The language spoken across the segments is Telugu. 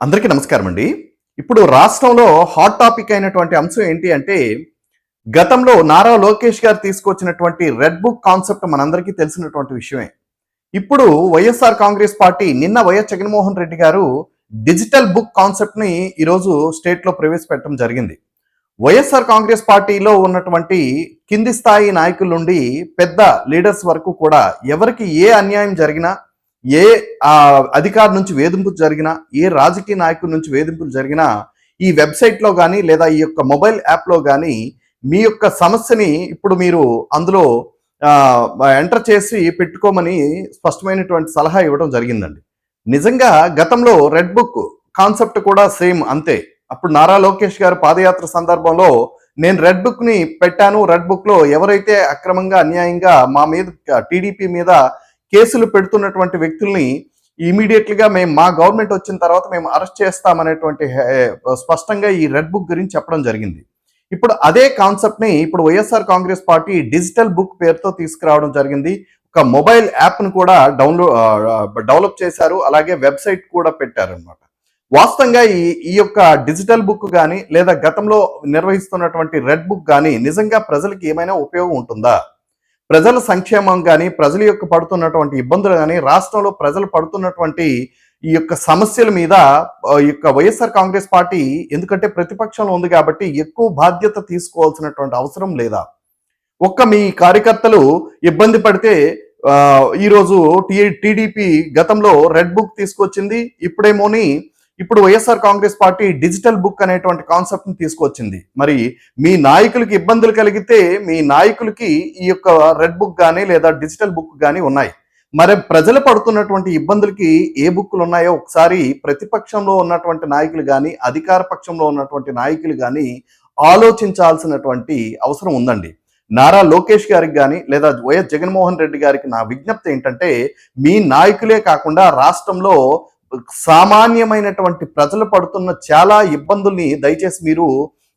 అందరికీ నమస్కారం అండి ఇప్పుడు రాష్ట్రంలో హాట్ టాపిక్ అయినటువంటి అంశం ఏంటి అంటే గతంలో నారా లోకేష్ గారు తీసుకొచ్చినటువంటి రెడ్ బుక్ కాన్సెప్ట్ మనందరికీ తెలిసినటువంటి విషయమే. ఇప్పుడు వైఎస్ఆర్ కాంగ్రెస్ పార్టీ నిన్న YS Jaganmohan Reddy garu digital book కాన్సెప్ట్ని ఈరోజు స్టేట్లో ప్రవేశపెట్టడం జరిగింది. వైఎస్ఆర్ కాంగ్రెస్ పార్టీలో ఉన్నటువంటి కింది స్థాయి నాయకుల నుండి పెద్ద లీడర్స్ వరకు కూడా ఎవరికి ఏ అన్యాయం జరిగినా ఏ ఆ, అధికారి నుంచి వేధింపులు జరిగినా ఏ రాజకీయ నాయకుడి నుంచి వేధింపులు జరిగినా ఈ వెబ్సైట్లో కానీ లేదా ఈ యొక్క మొబైల్ యాప్లో కానీ మీ యొక్క సమస్యని ఇప్పుడు మీరు అందులో ఎంటర్ చేసి పెట్టుకోమని స్పష్టమైనటువంటి సలహా ఇవ్వడం జరిగిందండి. నిజంగా గతంలో రెడ్ బుక్ కాన్సెప్ట్ కూడా సేమ్ అంతే. అప్పుడు నారా లోకేష్ గారు పాదయాత్ర సందర్భంలో నేను రెడ్ బుక్ని పెట్టాను. రెడ్ బుక్లో ఎవరైతే అక్రమంగా అన్యాయంగా మా మీద టీడీపీ మీద కేసులు పెడుతున్నటువంటి వ్యక్తుల్ని ఇమీడియట్లీగా మేము మా గవర్నమెంట్ వచ్చిన తర్వాత మేము అరెస్ట్ చేస్తామనేటువంటి స్పష్టంగా ఈ రెడ్ బుక్ గురించి చెప్పడం జరిగింది. ఇప్పుడు అదే కాన్సెప్ట్ని ఇప్పుడు YSR Congress party digital book పేరుతో తీసుకురావడం జరిగింది. ఒక మొబైల్ యాప్ను కూడా డౌన్లోడ్ డెవలప్ చేశారు. అలాగే వెబ్సైట్ కూడా పెట్టారనమాట వాస్తవంగా ఈ ఈ యొక్క డిజిటల్ బుక్ కానీ లేదా గతంలో నిర్వహిస్తున్నటువంటి రెడ్ బుక్ కానీ నిజంగా ప్రజలకి ఏమైనా ఉపయోగం ఉంటుందా? ప్రజల సంక్షేమం కానీ ప్రజల యొక్క పడుతున్నటువంటి ఇబ్బందులు కానీ రాష్ట్రంలో ప్రజలు పడుతున్నటువంటి ఈ యొక్క సమస్యల మీద ఈ యొక్క వైఎస్ఆర్ కాంగ్రెస్ పార్టీ ఎందుకంటే ప్రతిపక్షంలో ఉంది కాబట్టి ఎక్కువ బాధ్యత తీసుకోవాల్సినటువంటి అవసరం లేదా? ఒక్క మీ కార్యకర్తలు ఇబ్బంది పడితే ఈరోజు టీ టీడీపీ గతంలో రెడ్ బుక్ తీసుకొచ్చింది ఇప్పుడేమోని ఇప్పుడు YSR Congress party digital book అనేటువంటి కాన్సెప్ట్ని తీసుకొచ్చింది. మరి మీ నాయకులకి ఇబ్బందులు కలిగితే మీ నాయకులకి ఈ యొక్క రెడ్ బుక్ కానీ లేదా డిజిటల్ బుక్ కానీ ఉన్నాయి. మరి ప్రజలు పడుతున్నటువంటి ఇబ్బందులకి ఏ బుక్లు ఉన్నాయో ఒకసారి ప్రతిపక్షంలో ఉన్నటువంటి నాయకులు కానీ అధికార పక్షంలో ఉన్నటువంటి నాయకులు కానీ ఆలోచించాల్సినటువంటి అవసరం ఉందండి. నారా లోకేష్ గారికి కానీ లేదా వైఎస్ జగన్మోహన్ రెడ్డి గారికి నా విజ్ఞప్తి ఏంటంటే మీ నాయకులే కాకుండా రాష్ట్రంలో సామాన్యమైనటువంటి ప్రజలు పడుతున్న చాలా ఇబ్బందుల్ని దయచేసి మీరు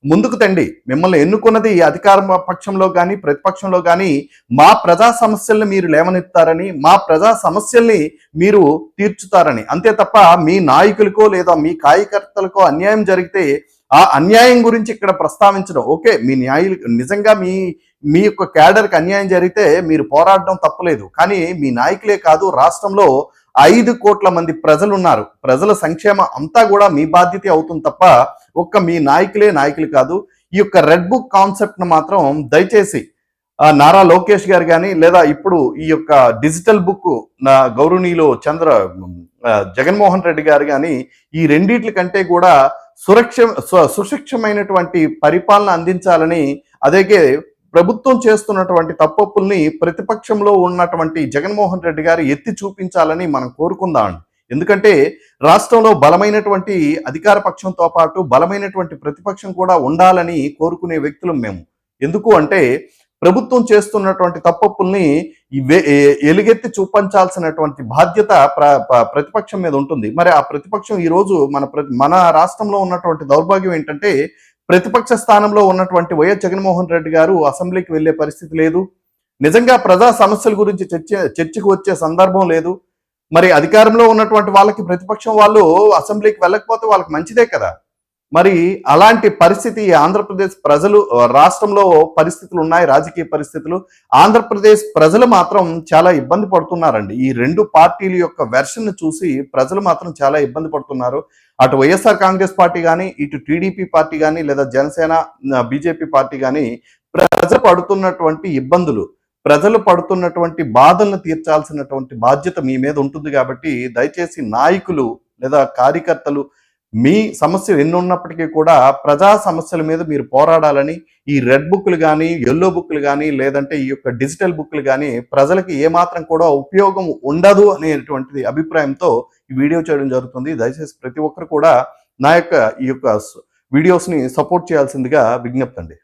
ముందుకు తండి. మిమ్మల్ని ఎన్నుకున్నది అధికార పక్షంలో కానీ ప్రతిపక్షంలో కానీ మా ప్రజా సమస్యల్ని మీరు లేవనెత్తారని మా ప్రజా సమస్యల్ని మీరు తీర్చుతారని. అంతే తప్ప మీ నాయకులకో లేదా మీ కార్యకర్తలకో అన్యాయం జరిగితే ఆ అన్యాయం గురించి ఇక్కడ ప్రస్తావించడం. ఓకే మీ న్యాయులు నిజంగా మీ మీ యొక్క క్యాడర్కి అన్యాయం జరిగితే మీరు పోరాడడం తప్పలేదు. కానీ మీ నాయకులే కాదు రాష్ట్రంలో ఐదు కోట్ల మంది ప్రజలు ఉన్నారు ప్రజల సంక్షేమం అంతా కూడా మీ బాధ్యత అవుతుంది తప్ప ఒక్క మీ నాయకులే నాయకులు కాదు. ఈ యొక్క రెడ్ బుక్ కాన్సెప్ట్ను మాత్రం దయచేసి నారా లోకేష్ గారు కానీ లేదా ఇప్పుడు ఈ యొక్క డిజిటల్ బుక్ నా గౌరవనీయులు చంద్ర జగన్మోహన్ రెడ్డి గారు కానీ ఈ రెండిట్ల కంటే కూడా సురక్ష సు- సుశిక్షమైనటువంటి పరిపాలన అందించాలని అదేగే ప్రభుత్వం చేస్తున్నటువంటి తప్పప్పుల్ని ప్రతిపక్షంలో ఉన్నటువంటి జగన్మోహన్ రెడ్డి గారు ఎత్తి చూపించాలని మనం కోరుకుందాం. ఎందుకంటే రాష్ట్రంలో బలమైనటువంటి అధికార పక్షంతో పాటు బలమైనటువంటి ప్రతిపక్షం కూడా ఉండాలని కోరుకునే వ్యక్తులు మేము. ఎందుకు అంటే ప్రభుత్వం చేస్తున్నటువంటి తప్పప్పుల్ని ఎలుగెత్తి చూపించాల్సినటువంటి బాధ్యత ప్ర- ప్రతిపక్షం మీద ఉంటుంది. మరి ఆ ప్రతిపక్షం ఈ రోజు మన ప్ర- మన రాష్ట్రంలో ఉన్నటువంటి దౌర్భాగ్యం ఏంటంటే ప్రతిపక్ష స్థానంలో ఉన్నటువంటి వైఎస్ జగన్మోహన్ రెడ్డి గారు అసెంబ్లీకి వెళ్ళే పరిస్థితి లేదు. నిజంగా ప్రజా సమస్యల గురించి చర్చ చర్చకు వచ్చే సందర్భం లేదు. మరి అధికారంలో ఉన్నటువంటి వాళ్ళకి ప్రతిపక్షం వాళ్ళు అసెంబ్లీకి వెళ్ళకపోతే వాళ్ళకి మంచిదే కదా? మరి అలాంటి పరిస్థితి ఆంధ్రప్రదేశ్ ప్రజలు రాష్ట్రంలో పరిస్థితులు ఉన్నాయి రాజకీయ పరిస్థితులు. ఆంధ్రప్రదేశ్ ప్రజలు మాత్రం చాలా ఇబ్బంది పడుతున్నారండి. ఈ రెండు పార్టీల యొక్క వెర్షన్ చూసి ప్రజలు మాత్రం చాలా ఇబ్బంది పడుతున్నారు. అటు వైఎస్ఆర్ కాంగ్రెస్ పార్టీ కానీ ఇటు టీడీపీ పార్టీ కానీ లేదా జనసేన బీజేపీ పార్టీ కానీ ప్రజలు పడుతున్నటువంటి ఇబ్బందులు ప్రజలు పడుతున్నటువంటి బాధలను తీర్చాల్సినటువంటి బాధ్యత మీ మీద ఉంటుంది కాబట్టి దయచేసి నాయకులు లేదా కార్యకర్తలు మీ సమస్యలు ఎన్ని ఉన్నప్పటికీ కూడా ప్రజా సమస్యల మీద మీరు పోరాడాలని ఈ రెడ్ బుక్లు కానీ ఎల్లో బుక్లు కానీ లేదంటే ఈ యొక్క డిజిటల్ బుక్లు కానీ ప్రజలకి ఏమాత్రం కూడా ఉపయోగం ఉండదు అనేటువంటిది అభిప్రాయంతో ఈ వీడియో చేయడం జరుగుతుంది. దయచేసి ప్రతి ఒక్కరు కూడా నా యొక్క ఈ యొక్క వీడియోస్ని సపోర్ట్ చేయాల్సిందిగా విజ్ఞప్తి అండి